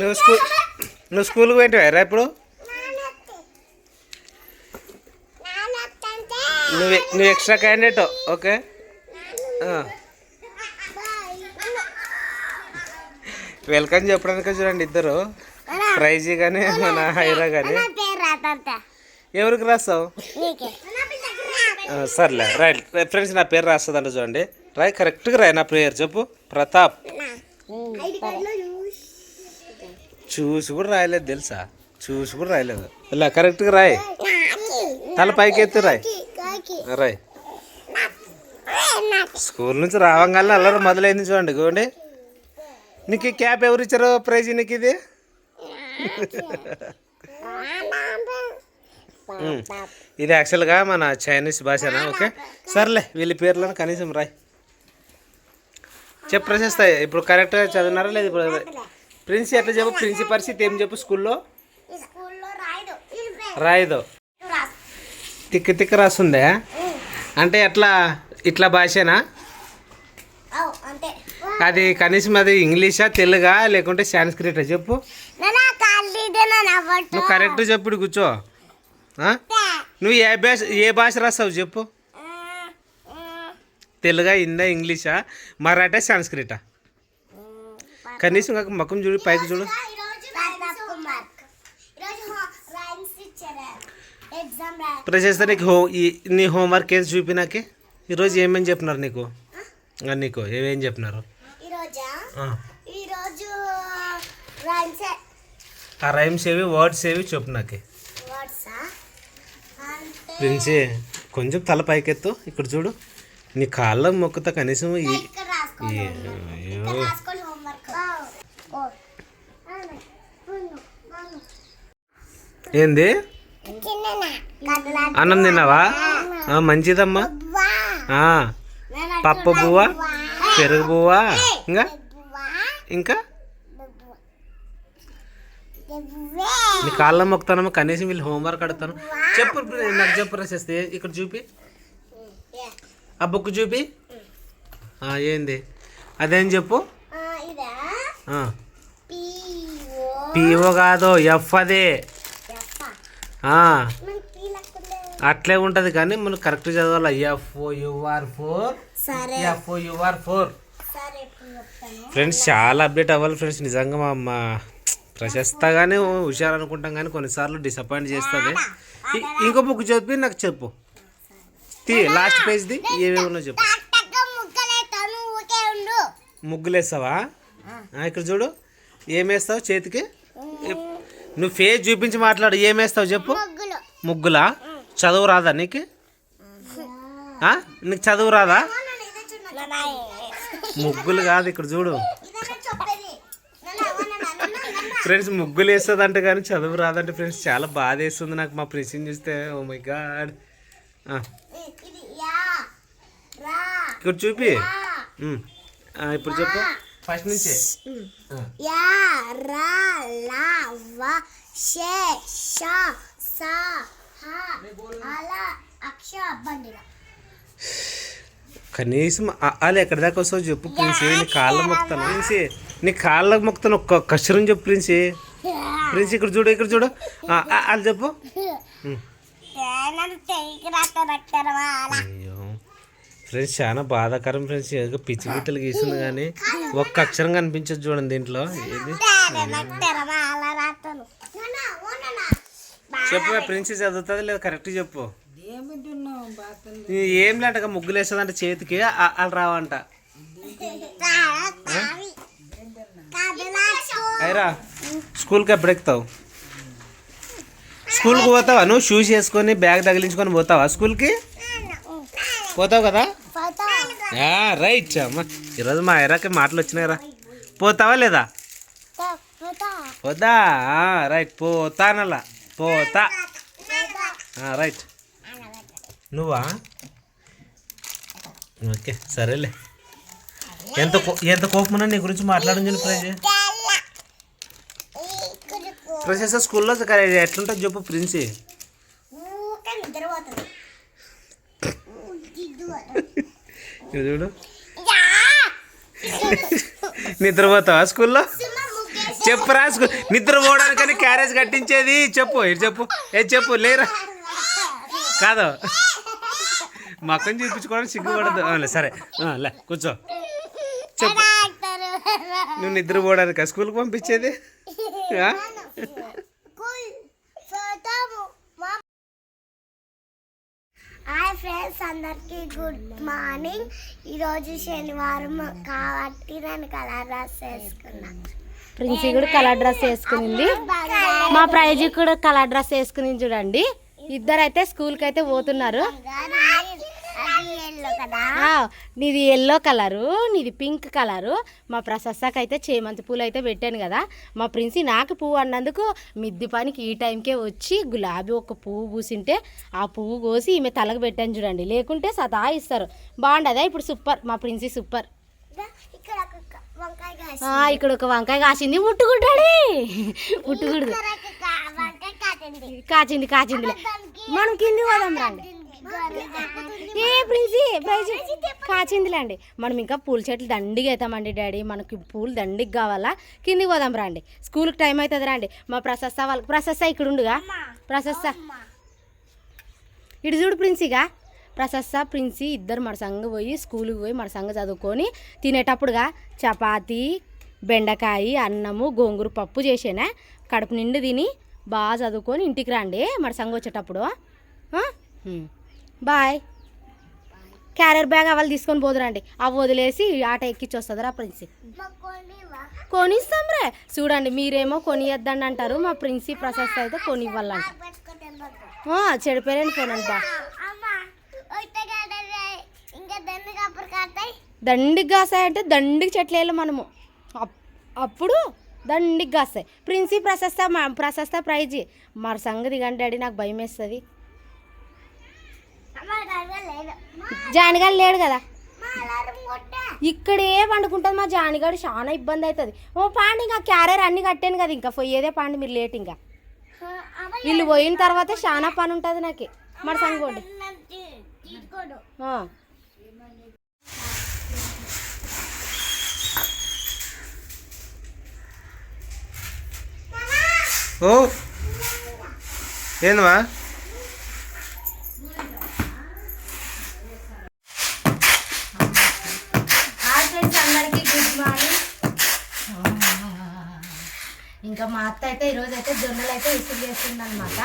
నువ్వు స్కూల్ నువ్వు స్కూల్కి పోయింటివారా ఇప్పుడు? నువ్వు నువ్వు ఎక్స్ట్రా క్యాండిడేట్ ఓకే? వెల్కమ్ చెప్పడానికి చూడండి ఇద్దరు. ప్రైజీ కానీ మన హైరా కానీ ఎవరికి రాస్తావు? సర్లే రైట్. ఫ్రెండ్స్ నా పేరు రాస్తుందంట చూడండి. రాయ్ కరెక్ట్గా రాయ్ నా పేరు చెప్పు. ప్రతాప్. చూసి కూడా రాయలేదు తెలుసా? చూసి కూడా రాయలేదు. ఇలా కరెక్ట్గా రాయ్. తల పైకి ఎత్తి రాయ్ రాయ్. స్కూల్ నుంచి రావంగానే అల్లరి మొదలైంది చూడండి చూడండి నీకు ఈ క్యాప్ ఎవరు ఇచ్చారో ప్రైజ్ నీకు ఇది. ఇది యాక్చువల్గా మన చైనీస్ భాషనా ఓకే? సర్లే వీళ్ళ పేర్లను కనీసం రాయ్. చెప్పు ప్రశస్తాయి ఇప్పుడు కరెక్ట్గా చదివినారా లేదు ఇప్పుడు? ప్రిన్సి ఎట్లా చెప్పు? ప్రిన్సి పరిస్థితి ఏం చెప్పు స్కూల్లో? రాయదు. తిక్క తిక్క రాస్తుందే? అంటే ఎట్లా ఇట్లా భాషనా? అది కనీసం అది ఇంగ్లీషా తెలుగా లేకుంటే సాంస్క్రిటా చెప్పు. నువ్వు కరెక్ట్ చెప్పు కూర్చో? నువ్వు ఏ భాష ఏ భాష రాస్తావు చెప్పు. తెలుగా హిందా ఇంగ్లీషా మరాఠా సంస్కృత కనీసం కాక ముఖం చూడు పైకి చూడు. ప్రశస్త నీకు హో ఈ- నీ హోంవర్క్ ఏం చూపినాకే? ఈరోజు ఏమేమి చెప్పినారు నీకు? నీకు ఏమేం చెప్పినారు? ఆ. రైమ్స్ ఏవి వర్డ్స్ ఏవి చెప్పు నాకే ప్రిన్సి కొంచెం తల పైకెత్తు ఇక్కడ చూడు. నీ కాళ్ళ మొక్కుతా కనీసం ఏంది? అన్నం తిన్నావా? మంచిదమ్మా. పప్పు బువ్వ? పెరుగు బువ్వ? ఇంకా? ఇంకా? నీ కాళ్ళ మొక్కుతానమ్మా కనీసం వీళ్ళు హోంవర్క్ అడుగుతాను. చెప్పు నాకు చెప్పు రాసేస్తే ఇక్కడ చూపి. ఆ బుక్ చూపి? ఏంది? అదేం చెప్పు? పిఓ కాదు ఎఫ్ అదే. అట్లే ఉంటుంది కానీ మనం కరెక్ట్ చదవాలి? F U R four. F U R four. Friends చాలా అప్డేట్ అవ్వాలి ఫ్రెండ్స్. నిజంగా మా అమ్మ ప్రశస్తగానే హుషారు అనుకుంటాం కానీ కొన్నిసార్లు డిసప్పాయింట్ చేస్తుంది. ఇంకో బుక్ చెప్పి నాకు చెప్పు. తీ లాస్ట్ పేజ్ది ఏమేమి ఉన్నాయో చెప్పు. ముగ్గులు వేస్తావా ఆ, ఇక్కడ చూడు. ఏమేస్తావు చేతికి? నువ్వు ఫేస్ చూపించి మాట్లాడు. ఏమేస్తావు చెప్పు? ముగ్గులు. ముగ్గులా? చదువు రాదా నీకు? ఆ? నీకు చదువు రాదా? ముగ్గులు. కాదు ఇక్కడ చూడు. ఫ్రెండ్స్ ముగ్గులు వేస్తుంది కానీ చదువు రాదంటే ఫ్రెండ్స్ చాలా బాధ వేస్తుంది నాకు మా ప్రిన్సిని చూస్తే. ఓ మై గాడ్ ఇక్కడ చూపి. ఇప్పుడు చెప్పు. ఫస్ట్ నుంచి. ఆ. యా రా లా వా షే షా సా హా అలా అక్ష కనీసం అలా ఎక్కడి దాకా వస్తావు చెప్పు ప్రిన్సి. నీ కాళ్ళ మొక్తాను ప్రిన్సి నీ కాళ్ళ మొక్తాను ఒక్క కష్టరం చెప్పు ప్రిన్సి. ప్రిన్సి ఇక్కడ చూడు ఇక్కడ చూడు. అది చెప్పు. అయ్యో. ఫ్రెండ్స్ చాలా బాధాకరం ఫ్రెండ్స్. ఏదో పిచ్చి పిట్టలు గీస్తుంది కానీ ఒక్క అక్షరం కనిపించదు చూడండి దీంట్లో. ఏది? అలా చెప్పు ప్రిన్సి చదువుతుంది లేదా? కరెక్ట్ చెప్పు. ఏం లేటగా ముగ్గులు వేస్తుందంట చేతికి వాళ్ళు రావంట. అయిరా స్కూల్కి ఎప్పుడు ఎక్కుతావు స్కూల్కి పోతావా? నువ్వు షూస్ వేసుకొని బ్యాగ్ తగిలించుకొని పోతావా స్కూల్కి? పోతావు కదా? రైట్ అమ్మ. ఈరోజు మా ఐరాకి మాటలు వచ్చినాయిరా. పోతావా లేదా? పోతా. ఆ, రైట్. పోతానలా పోతా. రైట్. నువ్వా? ఓకే సరేలే. ఎంత కో- ఎంత కోపం ఉన్నా నీ గురించి మాట్లాడని ప్రజ. ప్రొసెస్ స్కూల్లో ఎట్లుంటుంది చెప్పు ప్రిన్సి చూడు. నిద్రపోతావా స్కూల్లో? చెప్పు రాసుకో నిద్ర పోవడానికని క్యారేజ్ కట్టించేది. చెప్పు ఇటు చెప్పు. ఏ చెప్పు లేరా? కాదు. మక్కని చూపించుకోవడానికి సిగ్గుపడదు సరే. లే కూర్చో. చెప్పు. నువ్వు నిద్ర పోవడానికి? స్కూల్కి పంపించేది? హాయ్ ఫ్రెండ్స్ అందరికీ గుడ్ మార్నింగ్. ఈరోజు శనివారం కాబట్టి నేను కలర్ డ్రెస్ వేసుకున్నా. ప్రిన్సీ కూడా కలర్ డ్రెస్ వేసుకునింది. మా ప్రైజ్ కూడా కలర్ డ్రెస్ వేసుకుని చూడండి. ఇద్దరు అయితే స్కూల్కి అయితే పోతున్నారు. నీది ఎల్లో కలరు నీది పింక్ కలరు మా ప్రశస్తకి అయితే చేమంతి పూలు అయితే పెట్టాను కదా. మా ప్రిన్సీ నాకు పువ్వు అన్నందుకు మిద్ది పనికి ఈ టైంకే వచ్చి గులాబీ ఒక పువ్వు పూసింటే ఆ పువ్వు కోసి ఈమె తలకు పెట్టాను చూడండి. లేకుంటే సదా ఇస్తారు. బాగుండదా? ఇప్పుడు సూపర్. మా ప్రిన్సీ సూపర్. ఇక్కడ ఒక వంకాయ కాసింది. ముట్టుకుంటాడే! కాదండి కాచింది కాచిందిలే. మనం కింది పోదాం రండి. ఏ ప్రైజ్ కాచిందిలేండి. మనం ఇంకా పూల చెట్లు దండిగా అవుతామండి డాడీ. మనకి పూలు దండిగా కావాలా? కిందికి పోదాం రండి. స్కూల్కి టైం అవుతుంది రండి. మా ప్రశస్త వాళ్ళకి ప్రశస్త ఇక్కడ ఉండుగా. ప్రశస్త. ఇటు చూడు ప్రిన్సీగా. ప్రశస్త ప్రిన్సీ ఇద్దరు మన సంగ పోయి స్కూల్కి పోయి మన సంగ చదువుకొని తినేటప్పుడుగా చపాతి బెండకాయ అన్నము గోంగూర పప్పు చేసేనా? కడుపు నిండు తిని బాగా చదువుకొని ఇంటికి రండి. మన సంగ వచ్చేటప్పుడు. బాయ్. క్యారియర్ బ్యాగ్ అవలు తీసుకొని పోదురండి. అవి వదిలేసి ఆట ఎక్కించి వస్తుందిరా ప్రిన్సీ. కొనిస్తాం రే చూడండి మీరేమో కొనియద్దండి అంటారు. మా ప్రిన్సీ ప్రశస్త అయితే కొనివ్వాలంట. ఆ, పోనండి కొనండి బా. అమ్మ కాసాయి అంటే దండికి చెట్లు వేయాలి మనము. అప్పుడు దండికి కాస్తాయి. ప్రిన్సీ ప్రశస్త మా ప్రశస్త ప్రైజ్. మరి సంగతి కానీ నాకు భయం వేస్తుంది జానిగాడు లేడు కదా. ఇక్కడే పండుకుంటుంది మా జానిగాడు చాలా ఇబ్బంది అవుతుంది ఓ పాండి ఇంకా క్యారియర్ అన్ని కట్టాను కదా ఇంకా పోయేదే పాండి మీరు లేట్ ఇంకా. వీళ్ళు పోయిన తర్వాత చాలా పని ఉంటుంది నాకు. మరి సంగోండి. ఓ ఏందమ్మా? ఇంకా మా అత్త అయితే ఈరోజు అయితే జొన్నలు అయితే విసిరి చేస్తుంది అనమాట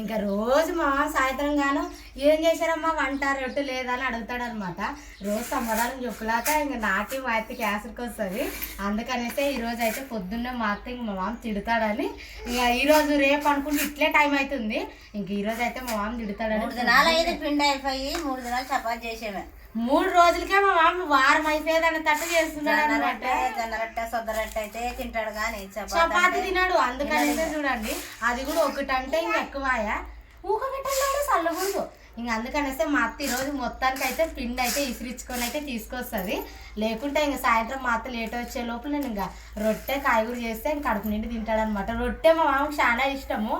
ఇంకా రోజు మా సాయంత్రం గాను ఏం చేశారమ్మా వంట రొట్టె లేదని అడుగుతాడనమాట అడుగుతాడు అనమాట రోజు సమాధానం చెప్పులాక ఇంకా నాకి మా అత్తకి యాసరికి వస్తుంది. అందుకనేసే ఈరోజు అయితే పొద్దున్నే మా అత్త ఇంక మా మామ తిడతాడని ఇంకా ఈరోజు రేపు అనుకుంటే ఇట్లే టైం అవుతుంది. ఇంక ఈరోజు అయితే మా మామ తిడతాడని మూడు దినాలు అయితే పిండి అయిపోయి మూడు దినాలు చపాతి చేసేమే. మూడు రోజులకే మా మామ వారం అయిపోయేదని తట్టు చేస్తున్నాడు అనమాట రొట్టె జొన్న రొట్టె సొద్ద రొట్టె అయితే తింటాడు కానీ చపాతి తినాడు అందుకనైతే చూడండి అది కూడా ఒకటంటే ఇంక ఎక్కువాయా? ఊకబెట్టలేడు చల్లకూడదు. ఇంక అందుకనేస్తే మా అత్త ఈరోజు మొత్తానికి అయితే పిండి అయితే ఇసిరించుకొని అయితే తీసుకొస్తుంది. లేకుంటే ఇంక సాయంత్రం మా అత్త లేట్ వచ్చే లోపల నేను ఇంకా రొట్టె కాయగూర చేస్తే ఇంక కడుపు నిండి తింటాడనమాట రొట్టె మా మామకు చాలా ఇష్టము.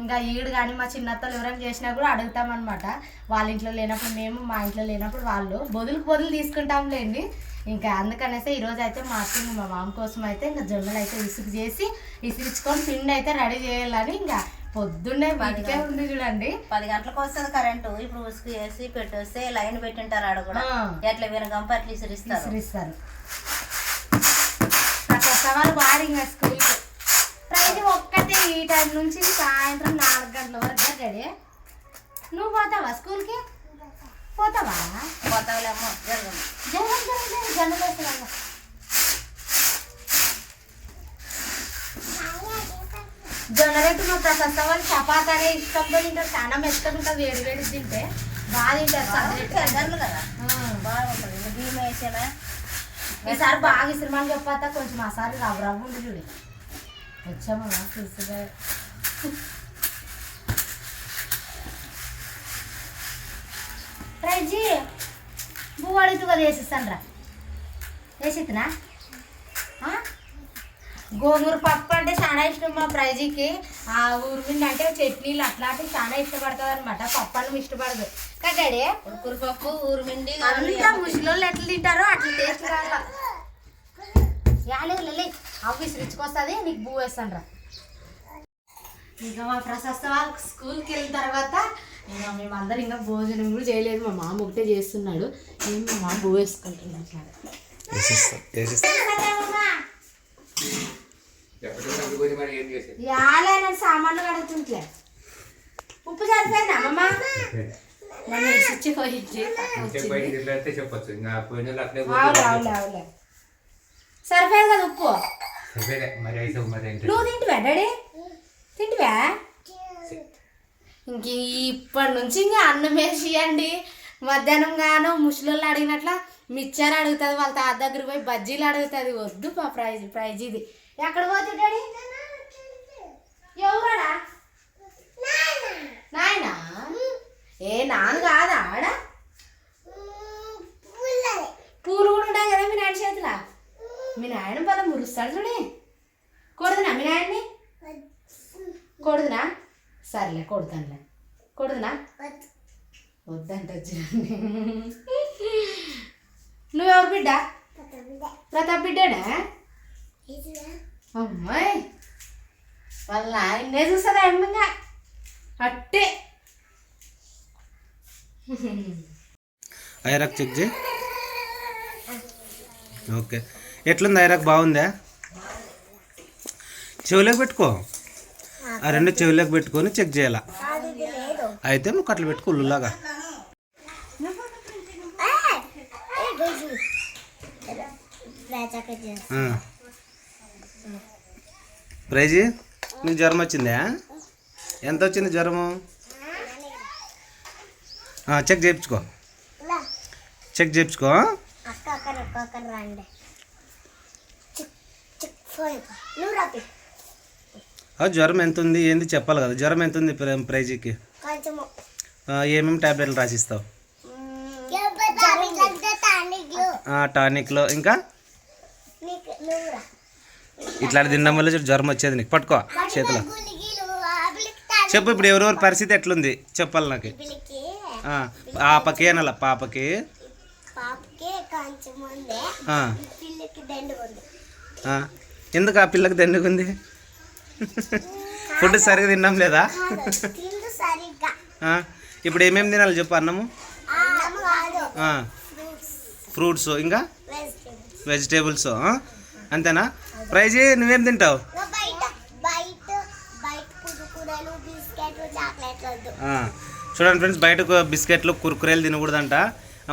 ఇంకా ఈడు కానీ మా చిన్నత్తలు ఎవరైనా చేసినా కూడా అడుగుతామన్నమాట వాళ్ళ ఇంట్లో లేనప్పుడు మేము మా ఇంట్లో లేనప్పుడు వాళ్ళు. బొదులకు బొదులు తీసుకుంటాంలేండి ఇంకా అందుకనేసి ఈరోజు అయితే మా అత్త ఇంక మా మామ కోసం అయితే ఇంకా జొన్నలు అయితే ఇసుకు చేసి ఇసురుచుకొని పిండి అయితే రెడీ చేయాలని ఇంకా పొద్దున్నే బతికే ఉంది చూడండి. పది గంటలకు వస్తుంది కరెంటు. ఇప్పుడు ఉసుకు వేసి పెట్టేస్తే లైన్ పెట్టింటారు ఆడ కూడా. ఎట్లా వినగంప అట్లా ఇసిరిస్తారు. ఇసురిస్తారు. అట్లా సవాలు బాగా ఇంకా స్కూల్కి ప్రతి ఒక్కటే ఈ టైం నుంచి సాయంత్రం నాలుగు గంటల వరకు రెడీ నువ్వు పోతావా స్కూల్కి? పోతావా? పోతావులేమో జరగము జనం జనం జనం వేస్తున్నాను జొన్నరెట్టు మా ప్రశస్త వాళ్ళు చపాతీ అనే ఇష్టంతో తింటారు చాలా మెత్తగా ఉంటుంది వేడి వేడి తింటే బాగా తింటారు కదా. బాగుంటుంది ఇంకా ఈసారి బాగా ఇసురుమని చెప్పాత కొంచెం అసారి రవ్వ రవ్వ ఉంది చూడు. వచ్చామా చూసుగా రైజీ బువ్వాడితో కదా వేసిస్తాను రా వేసిద్దునా గోంగూర పప్పు అంటే చాలా ఇష్టం మా ప్రైజీకి. ఆ ఊరిమిండి అంటే చట్నీలు అట్లాంటివి చాలా ఇష్టపడుతుంది అనమాట పప్పు అన్నం ఇష్టపడదు. కట్టాడే? ఉడుకురుపప్పు ఊరుమిండి అంతా ముసలోళ్ళు ఎట్లా తింటారో అట్లా టేస్ట్ కావాల యాలేవు లే అవి ఇసుకొస్తుంది నీకు బూ వేస్తాను రా ఇంకా మా ప్రశస్త వాళ్ళకి స్కూల్కి వెళ్ళిన తర్వాత ఇంకా మేమందరం ఇంకా భోజనం కూడా చేయలేదు మా మామ ఒకటే చేస్తున్నాడు. నేను మా మామ బూ వేసుకుంటున్నాను అట్లా. వేసిస్తా వేసిస్తా. యాలే నేను సామాన్లు కడుగుతుంట్లే ఉప్పు సరిపోయింది అమ్మమ్మ నన్ను చెప్పొచ్చు. ఇంకా పోయిన వాళ్ళు అట్లే అవులే అవులే అవులే సరిపోయింది కదా ఉప్పు? సరిపోయినాయి. మరి అయితే మరి ఏంటి నువ్వు తింటివా డాడీ? తింటివా? ఇంక ఇప్పటి నుంచి ఇంకా అన్నం వేసి ఇవ్వండి మధ్యాహ్నం గాను ముసలోళ్ళు అడిగినట్ల మిక్చర్ అడుగుతుంది వాళ్ళ తాత దగ్గర పోయి బజ్జీలు అడుగుతుంది. వద్దు పా ప్రైజ్ ప్రైజ్ ఇది. ఎక్కడ పోతే డాడీ? ఎవరాడా? నాయనా? ఏ నాన్న కాదా ఆడ పూలు కూడా ఉంటాయి కదా మీ నాయన చేతిలో మీ నాయన పద మురుస్తాడు చూడే కొడుదునా మీ నాయన్ని కొడుదునా సర్లే కొడుతానులే కొడుదునా వద్దంట చూడండి నువ్వెవరు బిడ్డ ప్రతాప్ బిడ్డనా అమ్మాయి వాళ్ళ నాయన్నే చూస్తారా అమ్మంగా అట్టే ఐరాక్ చెక్ చేయి ఓకే ఎట్లుంది ఐరాక్? బాగుందా? చెవులకు పెట్టుకో. ఆ రెండు చెవులకు పెట్టుకొని చెక్ చేయాల? అయితే నువ్వు అట్లా పెట్టుకో ఉల్లులాగా ప్రైజ్? నీకు జ్వరం వచ్చిందా? ఎంత వచ్చింది జ్వరము? చెక్ చేయించుకో. చెక్ చేయించుకో అక్క అక్కడ అక్క అక్కడ రండి చిక్ చిక్ ఫోన్ నువ్వు రాపి ఆ, జ్వరం ఎంత ఉంది ఏంది చెప్పాలి కదా. జ్వరం ఎంత ఉంది ప్ర- ప్రైజీకి? కొంచెము. ఆ, ఏమేమి టాబ్లెట్లు రాసిస్తావు? టానిక్లో. ఇంకా? ఇట్లాంటి తినడం వల్ల చూడు జ్వరం వచ్చేది నీకు. పట్టుకో చేతిలో. చెప్పు ఇప్పుడు ఎవరెవరి పరిస్థితి ఎట్లుంది? చెప్పాలి నాకు. పాపకి అనలా. పాపకి? పాపకి ఎందుకు ఆ పిల్లకి దండుకుంది? ఫుడ్ సరిగా తినడం లేదా? ఇప్పుడు ఏమేమి తినాలి చెప్పు అన్నము? ఫ్రూట్స్ ఇంకా? వెజిటేబుల్స్ అంతేనా? ప్రైజ్ నువ్వేం తింటావు? చూడండి ఫ్రెండ్స్ బయటకు బిస్కెట్లు కుర్కురేలు తినకూడదంట.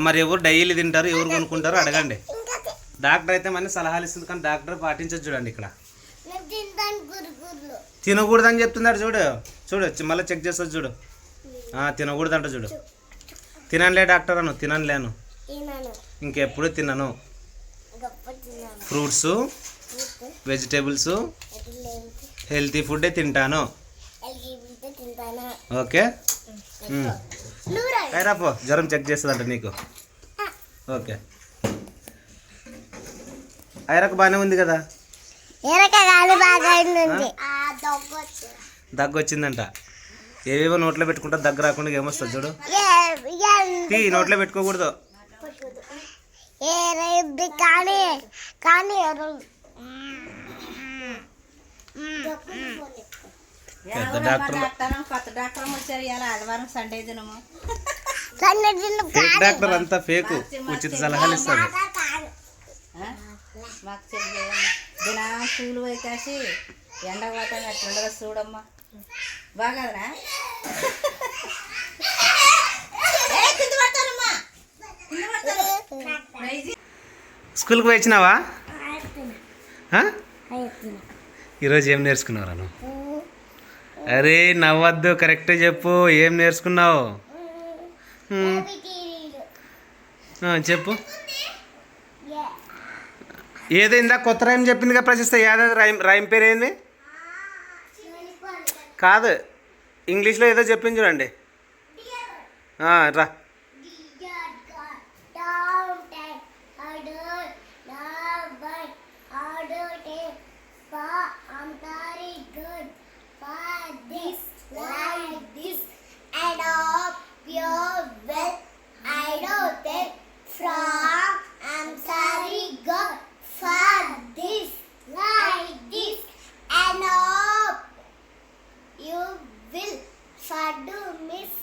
మరి ఎవరు డైలీ తింటారు ఎవరు కొనుక్కుంటారో అడగండి. డాక్టర్ అయితే మన సలహాలు ఇస్తుంది కానీ డాక్టర్ పాటించదు చూడండి ఇక్కడ. తినకూడదని చెప్తున్నాడు చూడు చూడు మళ్ళీ చెక్ చేస్తుంది చూడు. ఆ, తినకూడదంట చూడు. తిననులే డాక్టర్ అను తిననులేను. ఇంకెప్పుడు తినను. ఫ్రూట్స్ వెజిటేబుల్స్ హెల్తీ ఫుడ్డే తింటాను. ఓకే? ఉమ్. నువ్వు రా కైరాపో జ్వరం చెక్ చేస్తుందంట నీకు. ఓకే. ఐరాకు బాగానే ఉంది కదా? దగ్గు వచ్చిందంట ఏవేవో నోట్లో పెట్టుకుంటా దగ్గర రాకుండా ఏమొస్తుంది చూడు. తీ నోట్లో పెట్టుకోకూడదు. పెద్ద డాక్టర్. డాక్టర్ కొత్త డాక్టర్ వచ్చారు ఇవాళ ఆదివారం సండే దినము. సన్నదిన్న ఫేక్ డాక్టర్ అంతా ఫేక్ ఉచిత సలహాలు ఇస్తాడు ఆ? మాకు చెప్పి దినా పూలు పోయికాసి ఎండ పోతాం ఎట్లుండదో చూడమ్మా. ప్రైజ్ స్కూల్కి పోయి వచ్చినావా? ఈరోజు ఏం నేర్చుకున్నావురా నువ్వు? అరే నవ్వద్దు కరెక్ట్ చెప్పు. ఏం నేర్చుకున్నావు? చెప్పు. ఏదో ఇందా? కొత్త రైమ్ చెప్పిందిగా ప్రశస్త. ఏదో రైమ్ రైమ్ పేరు ఏంది కాదు. ఇంగ్లీష్లో ఏదో చెప్పింది చూడండి. రా. I'm కార్డు మిస్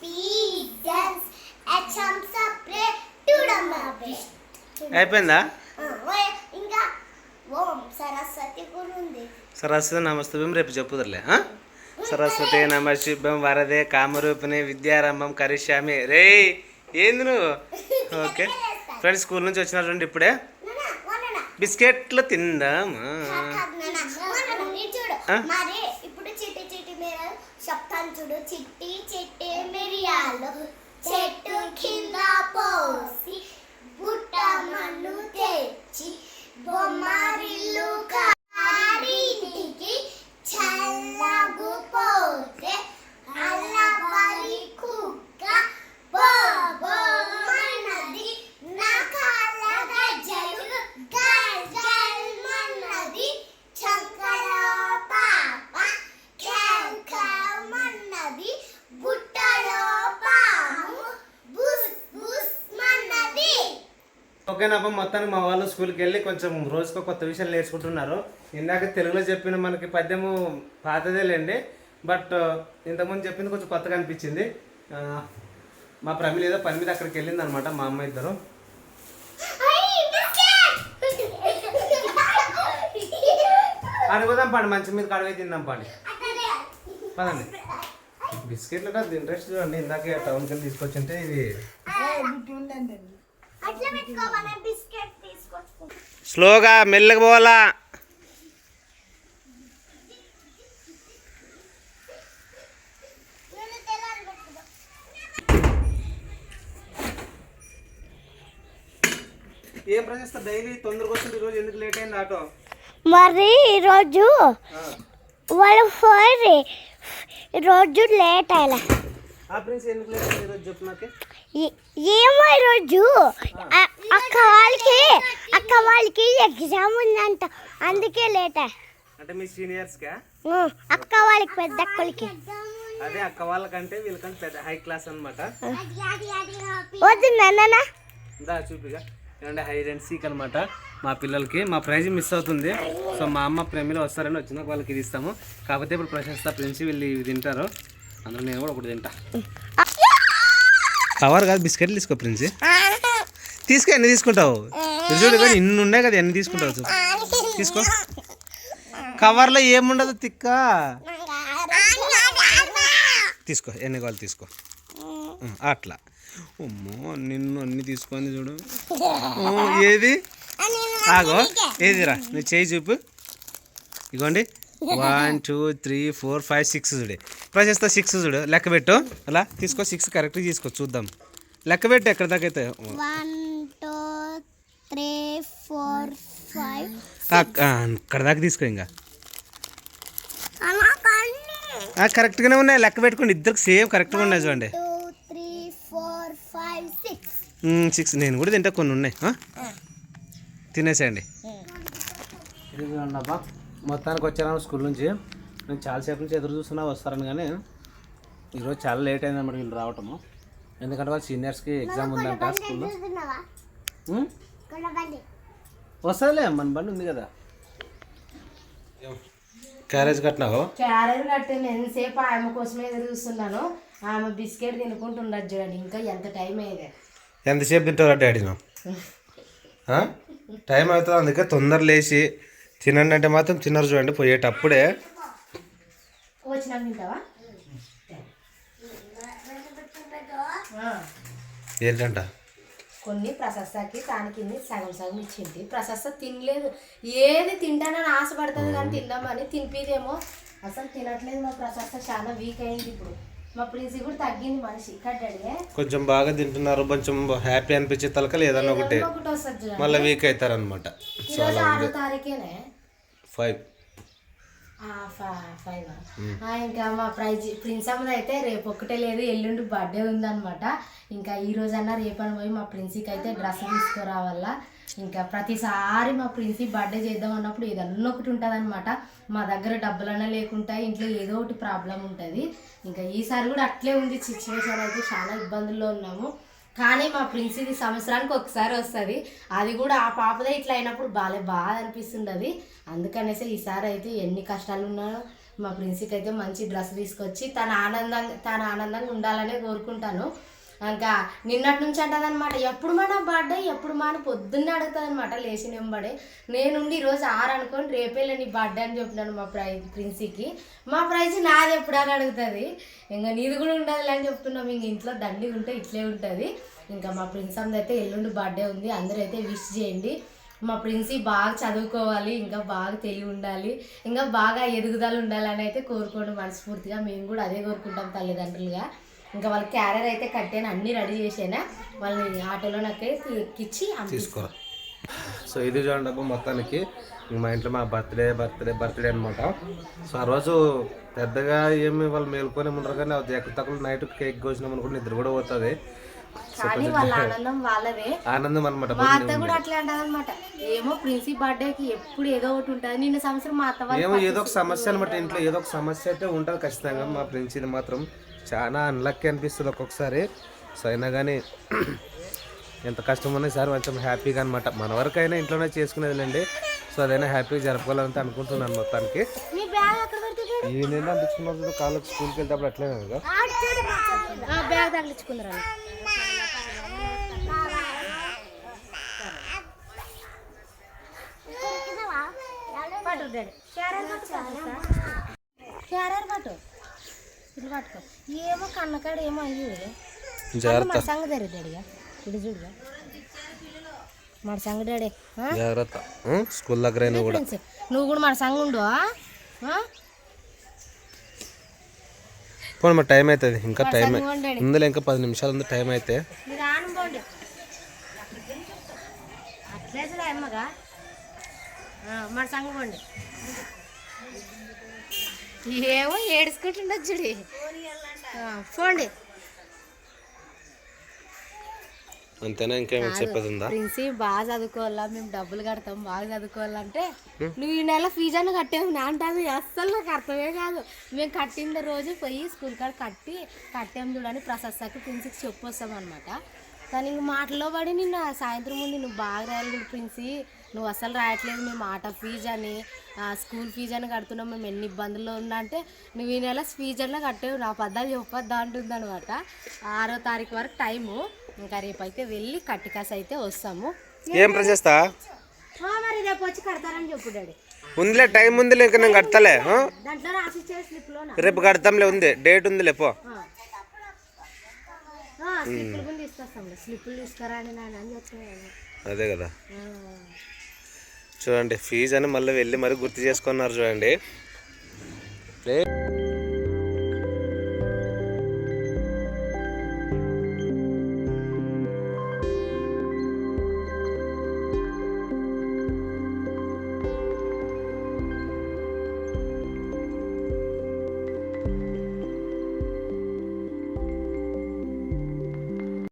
పీజన్స్ హెచ్ఎంస ప్రే టుడమ్మ అయిపోయిందా? ఇంకా ఓం సరస్వతి కూడా ఉంది. సరస్వతి నమస్తభ్యం రేపు చెప్పుదర్లే సరస్వతి నమశిభం వరదే కామరూపిణి విద్యారంభం కరిష్యామి. రే ఏంది నువ్వు? ఓకే. ఫ్రెండ్స్ స్కూల్ నుంచి వచ్చినారండి ఇప్పుడే? బిస్కెట్లు తిందామా? మిరియాలు చెట్టు కింద పోసి బుట్ట మన్ను తెచ్చి బొమ్మరిల్లు కారింటికి చల్లగు పోతే అల్లపరి కుక్క బోబోమన్నది ఓకేనప్ప మొత్తానికి మా వాళ్ళు స్కూల్కి వెళ్ళి కొంచెం రోజుకో కొత్త విషయాలు నేర్చుకుంటున్నారు. ఇందాక తెలుగులో చెప్పిన మనకి పద్యము పాతదేలేండి బట్ ఇంతకుముందు చెప్పింది కొంచెం కొత్తగా అనిపించింది. మా ప్రమిళ ఏదో పని మీద అక్కడికి వెళ్ళింది అనమాట మా అమ్మ ఇద్దరు. అడుగుదాం పండి మంచి మీద కడవే తిందాం పండి. పదండి. బిస్కెట్లు కదా ఇంట్రెస్ట్ చూడండి. ఇందాక టౌన్కి వెళ్ళి తీసుకొచ్చింటే ఇది స్లోగా మెల్లగా పోవాలా? ఏం ప్రశ్నిస్తా డైలీ తొందరగా వస్తుంది ఈరోజు ఎందుకు లేట్ అయింది ఆటో? మరి ఈరోజు వాళ్ళ ఫోర్ ఈరోజు లేట్ అయ్యా ఆ ప్రిన్స్ ఎందుకు లేట్ అయింది ఈరోజు చెప్పు నాకే? ఏమో ఈరోజు అ- అక్క వాళ్ళకి అక్క వాళ్ళకి ఎగ్జామ్ ఉందంట. అందుకే లేట్. అంటే మీ సీనియర్స్కా ఉ, అక్క వాళ్ళకి పెద్ద అక్కలకి. అదే అక్క వాళ్ళకంటే వీళ్ళకంటే పెద్ద హై క్లాస్ అనమాట వద్దు నాన్న దా చూపిగా. ఏమంటే హైడ్ అండ్ సీక్ అనమాట మా పిల్లలకి మా ప్రైజ్ మిస్ అవుతుంది. సో మా అమ్మ ప్రేమిలో వస్తారని వచ్చిన వాళ్ళకి ఇది ఇస్తాము. కాకపోతే ఇప్పుడు ప్రశస్త ప్రిన్స్ వీళ్ళు ఇవి తింటారు. అందులో నేను కూడా ఒకటి తింటా. కవర్ కాదు బిస్కెట్లు తీసుకో ప్రిన్స్. తీసుకో ఎన్ని తీసుకుంటావు? చూడు కానీ ఇన్ని ఉన్నాయి కదా ఎన్ని తీసుకుంటావు. తీసుకో. కవర్లో ఏముండదు తిక్క? తీసుకో ఎన్ని కావాలి తీసుకో. అట్లా. అమ్మో నిన్ను అన్ని తీసుకొని చూడు. ఏది? ఆగో ఏదిరా? నువ్వు చేయి చూపు. ఇగోండి. One two three four five six చూడే. ప్రశస్త సిక్స్ చూడు. లెక్క పెట్టు. అలా తీసుకో సిక్స్ కరెక్ట్గా తీసుకో. చూద్దాం. లెక్క పెట్టు ఎక్కడ దాకా అయితే. One two three four five అక్కడ దాకా తీసుకో ఇంకా. కరెక్ట్గానే ఉన్నాయి. లెక్క పెట్టుకోండి. ఇద్దరికి సేమ్ కరెక్ట్గా ఉన్నాయి చూడండి. Two three four five six నేను కూడా తింటా కొన్ని ఉన్నాయి. ఆ? తినేసేయండి. అబ్బా. మొత్తానికి వచ్చాను స్కూల్ నుంచి. నేను చాలాసేపు నుంచి ఎదురు చూస్తున్నా వస్తారని కానీ ఈరోజు చాలా లేట్ అయింది అన్నమాట వీళ్ళు రావటము. ఎందుకంటే వాళ్ళ సీనియర్స్కి ఎగ్జామ్ ఉందంట స్కూల్లో. వస్తుందిలే మన బండి ఉంది కదా. క్యారేజ్ కట్టినావు? క్యారెట్ కట్టాను ఎంతసేపు ఆమె కోసమే ఎదురు చూస్తున్నాను. ఆమె బిస్కెట్ తినుకుంటుండదు చూడండి. ఇంకా ఎంత టైం అయ్యేది. ఎంతసేపు తింటారా డాడీ? టైం అవుతుంది అందుకే తొందర లేచి తినండి అంటే మాత్రం తినరు చూడండి పోయేటప్పుడే. ఏంటంట? కొన్ని ప్రశస్తకి దానికి ఇన్ని సగం సగం ఇచ్చింది. ప్రశస్త తినలేదు. ఏది తింటానని ఆశపడుతుంది కానీ తిందామని తినిపిదేమో. అసలు తినట్లేదు మా ప్రశస్త చాలా వీక్ అయింది ఇప్పుడు. మా కూడా తగ్గింది మనిషి కట్టాడే కొంచెం బాగా తింటున్నారు కొంచెం హ్యాపీ అనిపించే తలకలు ఏదన్నా ఒకటి. మళ్ళీ వీక్ ఉంది తారీఖేనే. ఫైవ్? ఇంకా మా ప్రైజ్ ప్రిన్స్ అమ్మది అయితే రేపు ఒక్కటే లేదు ఎల్లుండి బర్త్డే ఉందన్నమాట. ఇంకా ఈ రోజన్నా రేపని పోయి మా ప్రిన్సీకి అయితే డ్రెస్ తీసుకురావాలా. ఇంకా ప్రతిసారి మా ప్రిన్సి బర్త్డే చేద్దాం అన్నప్పుడు ఏదన్నా ఒకటి ఉంటుంది మా దగ్గర డబ్బులన్నా లేకుంటాయి ఇంట్లో ఏదో ఒకటి ప్రాబ్లం ఉంటుంది. ఇంకా ఈసారి కూడా అట్లే ఉంది సిచ్యువేషన్ అయితే చాలా ఇబ్బందుల్లో ఉన్నాము. కానీ మా ప్రిన్సిది సంవత్సరానికి ఒకసారి వస్తుంది. అది కూడా ఆ పాపదే ఇట్లా అయినప్పుడు బాగా బాధ అనిపిస్తుండదు. అందుకనేసి ఈసారి అయితే ఎన్ని కష్టాలు ఉన్నా మా ప్రిన్సికి అయితే మంచి డ్రెస్ తీసుకొచ్చి తన ఆనందంగా తన ఆనందంగా ఉండాలనే కోరుకుంటాను. ఇంకా నిన్నటి నుంచి అంటదనమాట ఎప్పుడు మన బర్త్డే ఎప్పుడు మన పొద్దున్నే అడుగుతుంది అనమాట లేచి నింబడే. నేనుండి ఈరోజు ఆరు అనుకోని రేపే నీ బర్త్డే అని చెప్పినాను మా ప్రైజ్ ప్రిన్సీకి. మా ప్రైజ్ నాది ఎప్పుడు అని అడుగుతుంది. ఇంకా నీది కూడా ఉండదు అని చెప్తున్నాం. ఇంక ఇంట్లో దండి ఉంటే ఇట్లే ఉంటుంది. ఇంకా మా ప్రిన్స్ అయితే ఎల్లుండి బర్త్డే ఉంది. అందరూ అయితే విష్ చేయండి. మా ప్రిన్సీ బాగా చదువుకోవాలి. ఇంకా బాగా తెలివి ఉండాలి. ఇంకా బాగా ఎదుగుదల ఉండాలని అయితే కోరుకోండి మనస్ఫూర్తిగా. మేము కూడా అదే కోరుకుంటాం తల్లిదండ్రులుగా. ఇంకా వాళ్ళ క్యారియర్ అయితే కట్టాను అన్నీ రెడీ చేసాను? వాళ్ళని ఆటోలో నాకే ఎక్కిచ్చి. తీసుకోరా సో ఇది చూడండి అబ్బా మొత్తానికి మా ఇంట్లో మా బర్త్డే బర్త్డే బర్త్డే అనమాట సో ఆ రోజు పెద్దగా ఏమి వాళ్ళు మేలుకొని ఉండరు కానీ అది ఎక్కడ తక్కువ నైట్ కేక్ కోసినాం అనుకుంటే నిద్ర కూడా పోతుంది. కానీ వాళ్ళ ఆనందం వాళ్ళదే. ఆనందం అనమాట మా అత్త కూడా అట్లా అంటదన్నమాట. ఏమో ప్రిన్సీ బర్త్డేకి ఎప్పుడు ఏదో ఒకటి ఉంటుంది. నిన్న సంవత్సరం మా అత్త ఏమో ఏదో ఒక సమస్య అనమాట ఇంట్లో ఏదో ఒక సమస్య అయితే ఉంటుంది ఖచ్చితంగా మా ప్రిన్సీని మాత్రం. చాలా అన్లక్కీ అనిపిస్తుంది ఒక్కొక్కసారి. సో అయినా కానీ ఎంత కష్టం ఉన్నా సార్ కొంచెం హ్యాపీగా అనమాట మన వరకు అయినా ఇంట్లోనే చేసుకునేదిలేండి. సో అదైనా హ్యాపీగా జరపాలని అనుకుంటున్నాను మొత్తానికి. నేను అందించుకున్నప్పుడు కాళ్ళకి స్కూల్కి వెళ్తే అట్లనే కదా. బ్యాగ్ పట్టు పట్టు. ఇది పట్టుకో. ఏమో కన్నకాడ ఏమో అయ్యి జాగ్రత్త. మన సంగ జరుగుతాడుగా ఇది చూడుగా మన సంగ డాడీ? జాగ్రత్త? స్కూల్ దగ్గర కూడా. నువ్వు కూడా మన సంగ ఉండు? పోనీ మరి టైం అవుతుంది ఇంకా టైం. ఉందిలే ఇంకా పది నిమిషాలు ఉంది టైం అయితే. మన సంగ ఏమో ఆ, పోండి అంతేనా? ఇంకేమో చెప్పేది ఉందా ప్రిన్సీ బాగా చదువుకోవాలా మేము డబ్బులు కడతాం బాగా చదువుకోవాలంటే నువ్వు ఈ నెల ఫీజు అని కట్టేవు నా అంటుంది అస్సలు నాకు అర్థమే కాదు. మేము కట్టిన రోజు పోయి స్కూల్ కాడ కట్టి కట్టాం చూడని ప్రసాద్ సార్కి ప్రిన్సీకి చెప్పొస్తాం అనమాట కానీ ఇంక మాటలో పడి నిన్న సాయంత్రం ఉండి నువ్వు బాగా రాయాలి ప్రిన్సీ. నువ్వు అసలు రాయట్లేదు మేము ఆట ఫీజు అని స్కూల్ ఫీజు అని కడుతున్నాం మేము ఎన్ని ఇబ్బందుల్లో ఉన్నా అంటే నువ్వు ఈ నెల ఫీజు అన్న కట్టేవు నా పద్దాలు చెప్పొద్దా అంటుంది అనమాట ఆరో తారీఖు వరకు టైము. ఇంకా రేపు అయితే వెళ్ళి కట్టికాస అయితే వస్తాము. ఏం ప్రశస్తా? ఆ, మరి రేపు వచ్చి కడతారని చెప్పు డాడీ. ఉందిలే టైం ఉందిలే ఇంకా నేను కడతలే ఆ? దాంట్లో రాసి ఇచ్చే స్లిప్లో రేపు కడతాంలే ఉంది డేట్ ఉందిలే పో. స్లిప్పులు కూడా తీసుకొస్తాం స్లిప్పులు తీసుకురా అని నాన్న అని చెప్తున్నాను అదే కదా. చూడండి ఫీజు అని మళ్ళీ వెళ్ళి మరీ గుర్తు చేసుకున్నారు చూడండి.